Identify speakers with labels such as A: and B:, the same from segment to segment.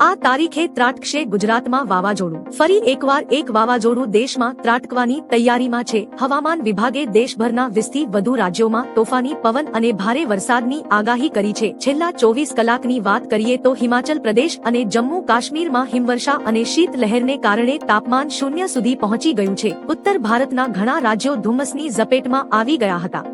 A: આ તારીખે ત્રાટકશે ગુજરાતમાં વાવાઝોડું. ફરી એકવાર એક વાવાઝોડું દેશમાં ત્રાટકવાની તૈયારીમાં છે. હવામાન વિભાગે દેશભરના વીસથી વધુ રાજ્યોમાં તોફાની, પવન અને ભારે વરસાદની આગાહી કરી છે. છેલ્લા ચોવીસ કલાકની વાત કરીએ તો હિમાચલ પ્રદેશ અને જમ્મુ કાશ્મીરમાં હિમવર્ષા અને શીતલહેરને કારણે તાપમાન શૂન્ય સુધી પહોંચી ગયું છે. ઉત્તર ભારતના ઘણા રાજ્યો ધુમ્મસની ઝપેટમાં આવી ગયા હતા.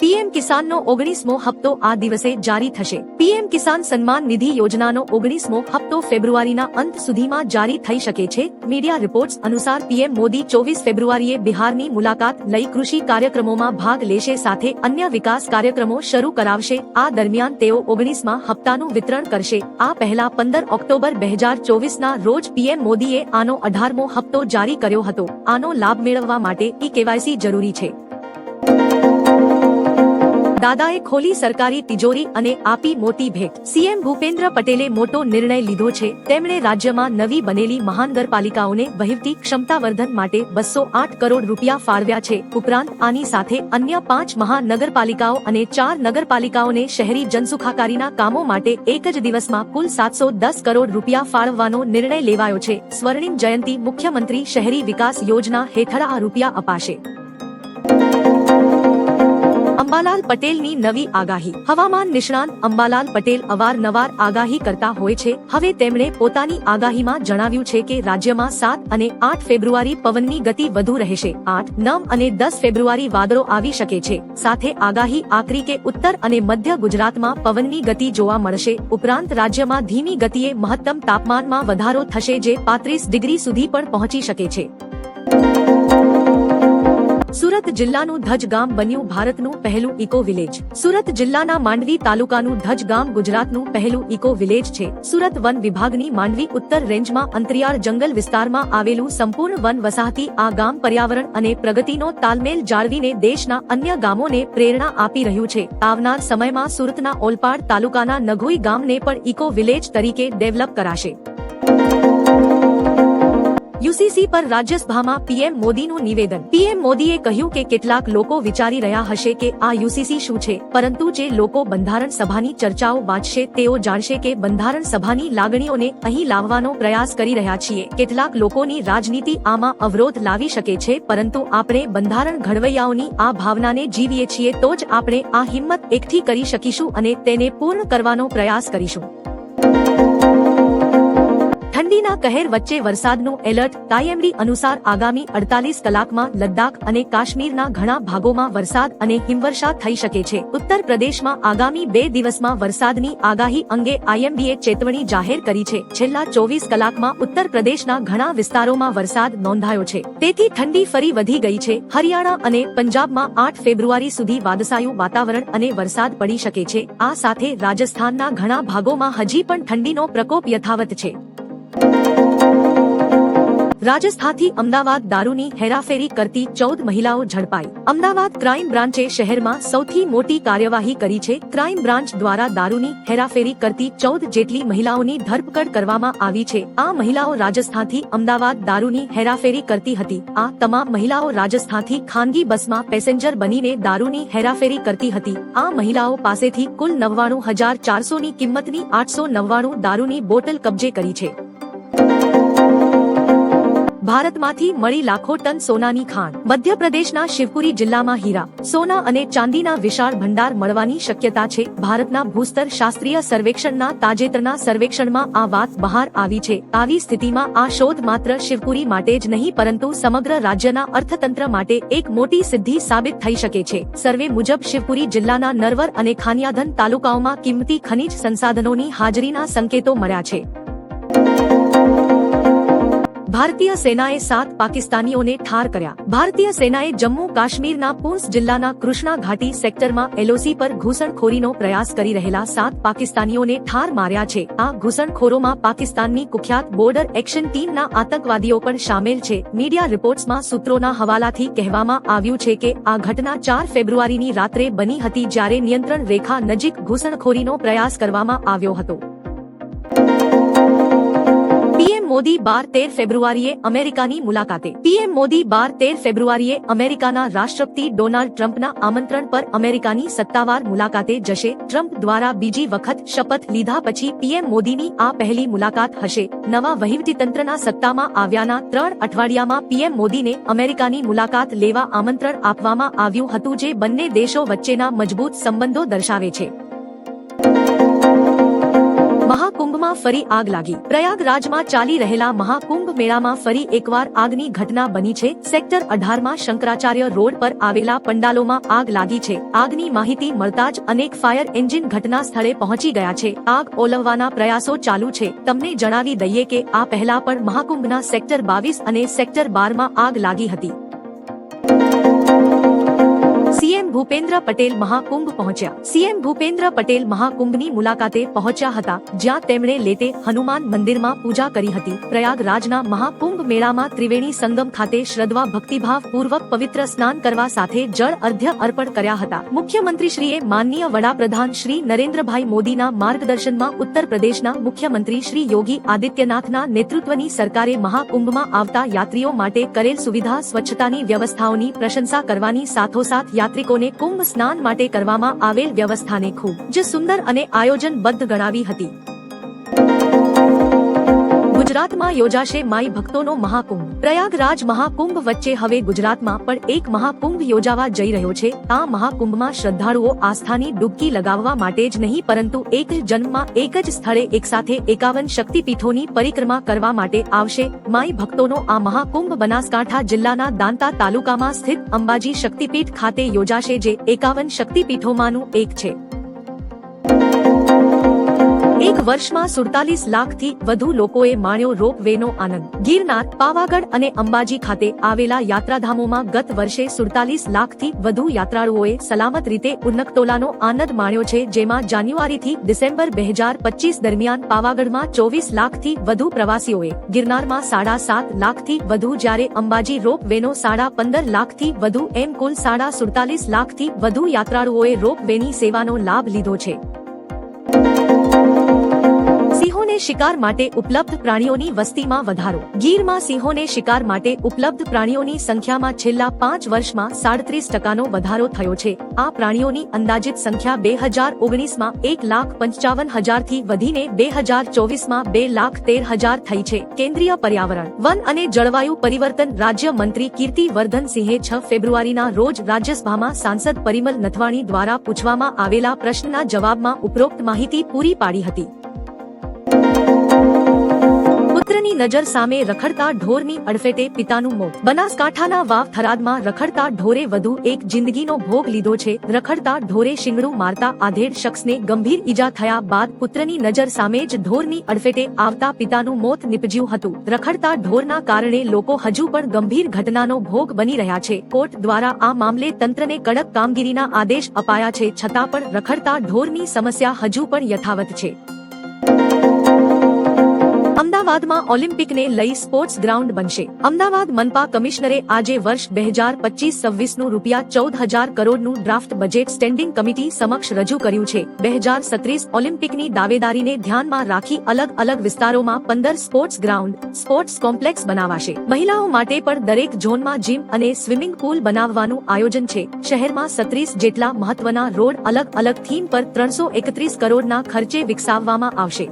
A: પીએમ કિસાનનો ઓગણીસમો હપ્તો આ દિવસે જારી થશે. પીએમ કિસાન સન્માન નિધિ યોજનાનો ઓગણીસમો હપ્તો ફેબ્રુઆરીના અંત સુધીમાં જારી થઈ શકે છે. મીડિયા રિપોર્ટ્સ અનુસાર પીએમ મોદી ચોવીસ ફેબ્રુઆરીએ બિહારની મુલાકાત લઈ કૃષિ કાર્યક્રમોમાં ભાગ લેશે સાથે અન્ય વિકાસ કાર્યક્રમો શરૂ કરાવશે. આ દરમિયાન તેઓ ઓગણીસમાં હપ્તાનું વિતરણ કરશે. આ પહેલા પંદર ઓક્ટોબર બે હજાર ચોવીસના રોજ પીએમ મોદીએ આનો અઢારમો હપ્તો જારી કર્યો હતો. આનો લાભ મેળવવા માટે ઈ કેવાયસી જરૂરી છે. દાદાએ ખોલી સરકારી તિજોરી અને આપી મોટી ભેટ. સીએમ ભૂપેન્દ્ર પટેલે મોટો નિર્ણય લીધો છે. તેમણે રાજ્યમાં નવી બનેલી મહાનગરપાલિકાઓને વહીવટી ક્ષમતાવર્ધન માટે બસો આઠ કરોડ રૂપિયા ફાળવ્યા છે. ઉપરાંત આની સાથે અન્ય પાંચ મહાનગરપાલિકાઓ અને ચાર નગરપાલિકાઓને શહેરી જનસુખાકારીના કામો માટે એક જ દિવસમાં કુલ સાતસો દસ કરોડ રૂપિયા ફાળવવાનો નિર્ણય લેવાયો છે. સ્વર્ણિમ જયંતી મુખ્યમંત્રી શહેરી વિકાસ યોજના હેઠળ આ રૂપિયા અપાશે. અંબાલાલ પટેલની નવી આગાહી. હવામાન નિષ્ણાંત અંબાલાલ પટેલ અવારનવાર આગાહી કરતા હોય છે. હવે તેમણે પોતાની આગાહીમાં જણાવ્યું છે કે રાજ્યમાં સાત અને આઠ ફેબ્રુઆરી પવનની ગતિ વધુ રહેશે. આઠ, નવ અને દસ ફેબ્રુઆરી વાદળો આવી શકે છે. સાથે આગાહી આકરી કે ઉત્તર અને મધ્ય ગુજરાતમાં પવનની ગતિ જોવા મળશે. ઉપરાંત રાજ્યમાં ધીમી ગતિએ મહત્તમ તાપમાનમાં વધારો થશે જે પાંત્રીસ ડિગ્રી સુધી પણ પહોંચી શકે છે. સુરત જિલ્લાનું ધજ ગામ બન્યું ભારતનું પહેલું ઇકો વિલેજ. સુરત જિલ્લાના માંડવી તાલુકાનું ધજ ગામ ગુજરાતનું પહેલું ઇકો વિલેજ છે. સુરત વન વિભાગની માંડવી ઉત્તર રેન્જમાં અંતરિયાળ જંગલ વિસ્તારમાં આવેલું સંપૂર્ણ વન વસાહતી આ ગામ પર્યાવરણ અને પ્રગતિનો તાલમેલ જાળવીને દેશના અન્ય ગામોને પ્રેરણા આપી રહ્યું છે. આવનાર સમયમાં સુરતના ઓલપાડ તાલુકાના નઘોઈ ગામને પણ ઇકો વિલેજ તરીકે ડેવલપ કરાશે. યુસીસી પર રાજ્યસભામાં પીએમ મોદીનું નિવેદન. પીએમ મોદીએ કહ્યું કે કેટલાક લોકો વિચારી રહ્યા હશે કે આ યુસીસી શું છે, પરંતુ જે લોકો બંધારણ સભાની ચર્ચાઓ વાંચશે, તેઓ જાણશે કે બંધારણ સભાની લાગણીઓને અહીં લાવવાનો પ્રયાસ કરી રહ્યા છીએ. કેટલાક લોકોની રાજનીતિ આમાં અવરોધ લાવી શકે છે, પરંતુ આપણે બંધારણ ઘડવૈયાઓની આ ભાવનાને જીવીએ છીએ તો જ આપણે આ હિંમત એકઠી કરી શકીશું અને તેને પૂર્ણ કરવાનો પ્રયાસ કરીશું. ઠંડીના કહેર વચ્ચે વરસાદનું એલર્ટ કાયમરી અનુસાર આગામી અડતાલીસ કલાકમાં લદ્દાખ અને કાશ્મીરના ઘણા ભાગોમાં વરસાદ અને હિમવર્ષા થઈ શકે છે. ઉત્તર પ્રદેશમાં આગામી બે દિવસમાં વરસાદની આગાહી અંગે આઈએમડીએ ચેતવણી જાહેર કરી છે. છેલ્લા ચોવીસ કલાકમાં ઉત્તર પ્રદેશના ઘણા વિસ્તારોમાં વરસાદ નોંધાયો છે. તેથી ઠંડી ફરી વધી ગઈ છે. હરિયાણા અને પંજાબમાં આઠ ફેબ્રુઆરી સુધી વાદસાયું વાતાવરણ અને વરસાદ પડી શકે છે. આ સાથે રાજસ્થાનના ઘણા ભાગોમાં હજી પણ ઠંડીનો પ્રકોપ યથાવત છે. રાજસ્થાનથી અમદાવાદ દારૂની હેરાફેરી કરતી ચૌદ મહિલાઓ ઝડપાઈ. અમદાવાદ ક્રાઇમ બ્રાન્ચે શહેરમાં સૌથી મોટી કાર્યવાહી કરી છે. ક્રાઇમ બ્રાન્ચ દ્વારા દારૂની હેરાફેરી કરતી ચૌદ જેટલી મહિલાઓની ધરપકડ કરવામાં આવી છે. આ મહિલાઓ રાજસ્થાનથી અમદાવાદ દારૂની હેરાફેરી કરતી હતી. આ તમામ મહિલાઓ રાજસ્થાનથી ખાનગી બસમાં પેસેન્જર બનીને દારૂની હેરાફેરી કરતી હતી. આ મહિલાઓ પાસેથી કુલ નવ્વાણું હજાર ચારસોની કિંમતની આઠસો નવ્વાણું દારૂની બોટલ કબજે કરી છે. ભારતમાંથી મળી લાખો ટન સોનાની ખાણ. મધ્યપ્રદેશના શિવપુરી જિલ્લામાં હીરા, સોના અને ચાંદીના વિશાળ ભંડાર મળવાની શક્યતા છે. ભારતના ભૂસ્તર શાસ્ત્રીય સર્વેક્ષણના તાજેતરના સર્વેક્ષણમાં આ વાત બહાર આવી છે. આવી સ્થિતિમાં આ શોધ માત્ર શિવપુરી માટે જ નહીં, પરંતુ સમગ્ર રાજ્યના અર્થતંત્ર માટે એક મોટી સિદ્ધિ સાબિત થઈ શકે છે. સર્વે મુજબ શિવપુરી જિલ્લાના નરવર અને ખાનિયાધન તાલુકાઓમાં કિંમતી ખનિજ સંસાધનોની હાજરીના સંકેતો મળ્યા છે. ભારતીય સેનાએ સાત પાકિસ્તાનીઓને ઠાર કર્યા. ભારતીય સેનાએ જમ્મુ કાશ્મીરના પૂંછ જિલ્લાના કૃષ્ણા ઘાટી સેક્ટરમાં એલઓસી પર ઘૂસણખોરીનો પ્રયાસ કરી રહેલા સાત પાકિસ્તાનીઓને ઠાર માર્યા છે. આ ઘૂસણખોરોમાં પાકિસ્તાનની કુખ્યાત બોર્ડર એક્શન ટીમના આતંકવાદીઓ પણ સામેલ છે. મીડિયા રિપોર્ટ્સમાં સૂત્રોના હવાલાથી કહેવામાં આવ્યું છે કે આ ઘટના ચાર ફેબ્રુઆરીની રાત્રે બની હતી જ્યારે નિયંત્રણ રેખા નજીક ઘૂસણખોરીનો પ્રયાસ કરવામાં આવ્યો હતો. મોદી બાર તેર ફેબ્રુઆરીએ અમેરિકાની મુલાકાતે. પીએમ મોદી બાર તેર ફેબ્રુઆરીએ અમેરિકાના રાષ્ટ્રપતિ ડોનાલ્ડ ટ્રમ્પના આમંત્રણ પર અમેરિકાની સત્તાવાર મુલાકાતે જશે. ટ્રમ્પ દ્વારા બીજી વખત શપથ લીધા પછી પીએમ મોદીની આ પહેલી મુલાકાત હશે. નવા વહીવટીતંત્રના સત્તામાં આવ્યાના ત્રણ અઠવાડિયામાં પીએમ મોદીને અમેરિકાની મુલાકાત લેવા આમંત્રણ આપવામાં આવ્યું હતું જે બંને દેશો વચ્ચેના મજબૂત સંબંધો દર્શાવે છે. મહાકુંભમાં ફરી આગ લાગી. પ્રયાગરાજમાં ચાલી રહેલા મહાકુંભ મેળામાં ફરી એકવાર આગની ઘટના બની છે. સેક્ટર અઢારમાં શંકરાચાર્ય રોડ પર આવેલા પંડાલોમાં આગ લાગી છે. આગની માહિતી મળતા જ અનેક ફાયર એન્જિન ઘટના સ્થળે પહોંચી ગયા છે. આગ ઓલવવાના પ્રયાસો ચાલુ છે. તમને જણાવી દઈએ કે આ પહેલા પણ મહાકુંભના સેક્ટર બાવીસ અને સેક્ટર બારમાં આગ લાગી હતી. સીએમ ભૂપેન્દ્ર પટેલ મહાકુંભ પહોંચ્યા. સીએમ ભૂપેન્દ્ર પટેલ મહાકુંભની મુલાકાતે પહોંચ્યા હતા, જ્યાં તેમણે લેતે હનુમાન મંદિરમાં પૂજા કરી હતી. પ્રયાગરાજના મહાકુંભ મેળામાં ત્રિવેણી સંગમ ખાતે શ્રદ્ધા, ભક્તિભાવ પૂર્વક પવિત્ર સ્નાન કરવા સાથે જળ અર્ધ્ય અર્પણ કર્યા હતા. મુખ્યમંત્રીશ્રીએ માનનીય વડાપ્રધાન શ્રી નરેન્દ્રભાઈ મોદીના માર્ગદર્શનમાં ઉત્તર પ્રદેશના મુખ્યમંત્રી શ્રી યોગી આદિત્યનાથના નેતૃત્વની સરકારે મહાકુંભમાં આવતા યાત્રીઓ માટે કરેલ સુવિધા, સ્વચ્છતાની વ્યવસ્થાઓની પ્રશંસા કરવાની સાથોસાથ યાત્રિકોને કુંભ સ્નાન માટે કરવામાં આવેલ વ્યવસ્થાને ખૂબ જ સુંદર અને આયોજનબદ્ધ ગણાવી હતી. ગુજરાતમાં યોજાશે માઈ ભક્તોનો મહાકુંભ. પ્રયાગરાજ મહાકુંભ વચ્ચે હવે ગુજરાતમાં પણ એક મહાકુંભ યોજાવા જઈ રહ્યો છે. આ મહાકુંભમાં શ્રદ્ધાળુઓ આસ્થાની ડૂબકી લગાવવા માટે જ નહીં, પરંતુ એક જ જન્મમાં એક જ સ્થળે એકસાથે એકાવન શક્તિપીઠોની પરિક્રમા કરવા માટે આવશે. માઈ ભક્તોનો આ મહાકુંભ બનાસકાંઠા જિલ્લાના દાંતા તાલુકામાં સ્થિત અંબાજી શક્તિપીઠ ખાતે યોજાશે, જે એકાવન શક્તિપીઠોમાંનું એક છે. એક વર્ષમાં સુડતાલીસ લાખથી વધુ લોકોએ માણ્યો રોપ વેનો આનંદ. ગિરનાર, પાવાગઢ અને અંબાજી ખાતે આવેલા યાત્રાધામોમાં ગત વર્ષે સુડતાલીસ લાખથી વધુ યાત્રાળુઓએ સલામત રીતે ઉન્નકટોલાનો આનંદ માણ્યો છે, જેમાં જાન્યુઆરીથી ડિસેમ્બર બે હજાર પચીસ દરમિયાન પાવાગઢમાં ચોવીસ લાખથી વધુ પ્રવાસીઓએ, ગિરનારમાં સાડા સાત લાખથી વધુ જ્યારે અંબાજી રોપ વેનો સાડા પંદર લાખથી વધુ, એમ કુલ સાડા સુડતાલીસ લાખથી વધુ યાત્રાળુઓએ રોપ વેની સેવાનો લાભ લીધો છે. શિકાર માટે ઉપલબ્ધ પ્રાણીઓની વસ્તીમાં વધારો. ગીરમાં સિંહોને શિકાર માટે ઉપલબ્ધ પ્રાણીઓની સંખ્યામાં છેલ્લા પાંચ વર્ષમાં સાડત્રીસ ટકાનો વધારો થયો છે. આ પ્રાણીઓની અંદાજિત સંખ્યા બે હજાર ઓગણીસમાં એક લાખ પંચાવન હજારથી વધીને બે હજાર ચોવીસમાં બે લાખ તેર હજાર થઈ છે. કેન્દ્રીય પર્યાવરણ, વન અને જળવાયુ પરિવર્તન રાજ્ય મંત્રી કીર્તિ વર્ધન સિંહે છ ફેબ્રુઆરીના રોજ રાજ્યસભામાં સાંસદ પરિમલ નથવાણી દ્વારા પૂછવામાં આવેલા પ્રશ્નના જવાબમાં ઉપરોક્ત માહિતી પૂરી પાડી હતી. પુત્રની નજર સામે રખડતા ઢોરની અડફેટે પિતાનું મોત. બનાસકાંઠાના વાવ થરાદમાં રખડતા ઢોરે વધુ એક જિંદગીનો ભોગ લીધો છે. રખડતા ઢોરે શિંગડું મારતા આધેડ શખ્સને ગંભીર ઈજા થયા બાદ પુત્રની નજર સામે જ ઢોરની અડફેટે આવતા પિતાનું મોત નીપજ્યું હતું. રખડતા ઢોરના કારણે લોકો હજુ પણ ગંભીર ઘટનાનો ભોગ બની રહ્યા છે. કોર્ટ દ્વારા આ મામલે તંત્રને કડક કામગીરીના આદેશ અપાયા છે. છતાં પણ રખડતા ઢોરની સમસ્યા હજુ પણ યથાવત છે. અમદાવાદમાં ઓલિમ્પિકને લઈ સ્પોર્ટ્સ ગ્રાઉન્ડ બનશે. અમદાવાદ મનપા કમિશનરે આજે વર્ષ બે હજાર પચીસ છવ્વીસનું રૂપિયા ચૌદ હજાર કરોડનું ડ્રાફ્ટ બજેટ સ્ટેન્ડિંગ કમિટી સમક્ષ રજૂ કર્યું છે. બે હજાર સત્રીસ ઓલિમ્પિકની દાવેદારીને ધ્યાનમાં રાખી અલગ અલગ વિસ્તારોમાં પંદર સ્પોર્ટ્સ ગ્રાઉન્ડ, સ્પોર્ટ્સ કોમ્પ્લેક્સ બનાવાશે. મહિલાઓ માટે પણ દરેક ઝોનમાં જીમ અને સ્વિમિંગ પુલ બનાવવાનું આયોજન છે. શહેરમાં સત્રીસ જેટલા મહત્વના રોડ અલગ અલગ થીમ પર ત્રણસો એકત્રીસ કરોડના ખર્ચે વિકસાવવામાં આવશે.